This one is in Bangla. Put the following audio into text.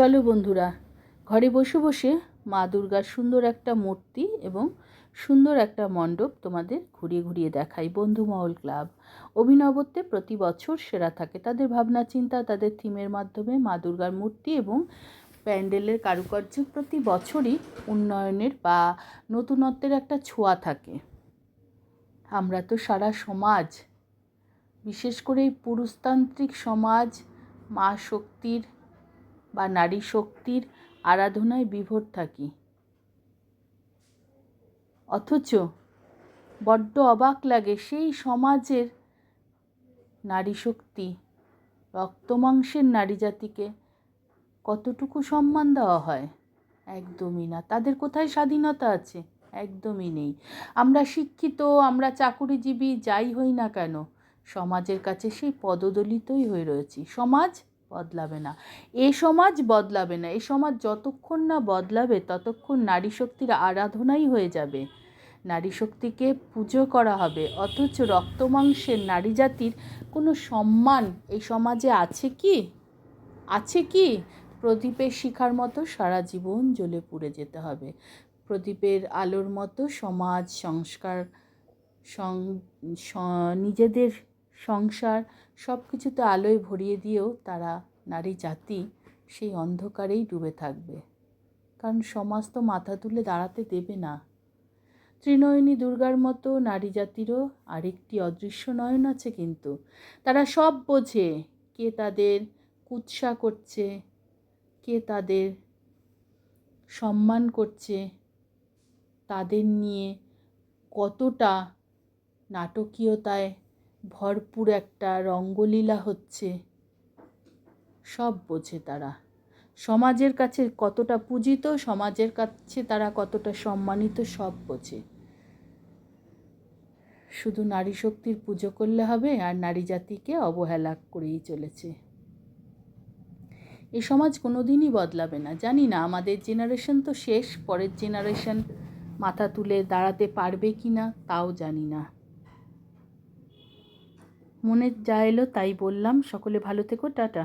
চলো বন্ধুরা, ঘরে বসে বসে মা দুর্গার সুন্দর একটা মূর্তি এবং সুন্দর একটা মণ্ডপ তোমাদের ঘুরিয়ে ঘুরিয়ে দেখাই বন্ধুমহল ক্লাব। অভিনবত্বে প্রতি বছর সেরা থাকে তাদের ভাবনা, চিন্তা, তাদের থিমের মাধ্যমে মা দুর্গার মূর্তি এবং প্যান্ডেলের কারুকার্য প্রতি বছরই উন্নয়নের বা নতুনত্বের একটা ছোঁয়া থাকে। আমরা তো সারা সমাজ, বিশেষ করে এই পুরুষতান্ত্রিক সমাজ, মা শক্তির বা নারী শক্তির আরাধনায় বিভোর থাকি। অথচ বড্ড অবাক লাগে সেই সমাজের নারী শক্তি, রক্তমাংসের নারী জাতিকে কতটুকু সম্মান দেওয়া হয়? একদমই না। তাদের কোথায় স্বাধীনতা আছে? একদমই নেই। আমরা শিক্ষিত, আমরা চাকুরিজীবী, যাই হই না কেন, সমাজের কাছে সেই পদদলিতই হয়ে রয়েছি। সমাজ বদলাবে না। এ সমাজ বদলাবে না। এ সমাজ যতক্ষণ না বদলাবে, ততক্ষণ নারী শক্তির আরাধনাই হয়ে যাবে। নারী শক্তিকে পুজো করা হবে, অথচ রক্তমাংসের নারী জাতির কোনো সম্মান এই সমাজে আছে কি? আছে কি? প্রদীপের শিখার মতো সারা জীবন জ্বলে পুড়ে যেতে হবে। প্রদীপের আলোর মতো সমাজ সংস্কার সং নিজেদের সংসার সব কিছুতে আলোয় ভরিয়ে দিয়েও তারা নারী জাতি সেই অন্ধকারেই ডুবে থাকবে। কারণ সমাজ তো মাথা তুলে দাঁড়াতে দেবে না। ত্রিনয়নী দুর্গার মতো নারী জাতিরও আরেকটি অদৃশ্য নয়ন আছে কিন্তু। তারা সব বোঝে কে তাদের কুৎসা করছে, কে তাদের সম্মান করছে, তাদের নিয়ে কতটা নাটকীয়তায় ভরপুর একটা রঙ্গলীলা হচ্ছে। সব বোঝে তারা। সমাজের কাছে কতটা পূজিত, সমাজের কাছে তারা কতটা সম্মানিত, সব বোঝে। শুধু নারী শক্তির পুজো করলে হবে, আর নারী জাতিকে অবহেলা করেই চলেছে। এ সমাজ কোনো দিনই বদলাবে না। জানি না, আমাদের জেনারেশন তো শেষ, পরের জেনারেশন মাথা তুলে দাঁড়াতে পারবে কি না তাও জানি না। মনে যা এলো তাই বললাম। সকলে ভালো থেকো টাটা।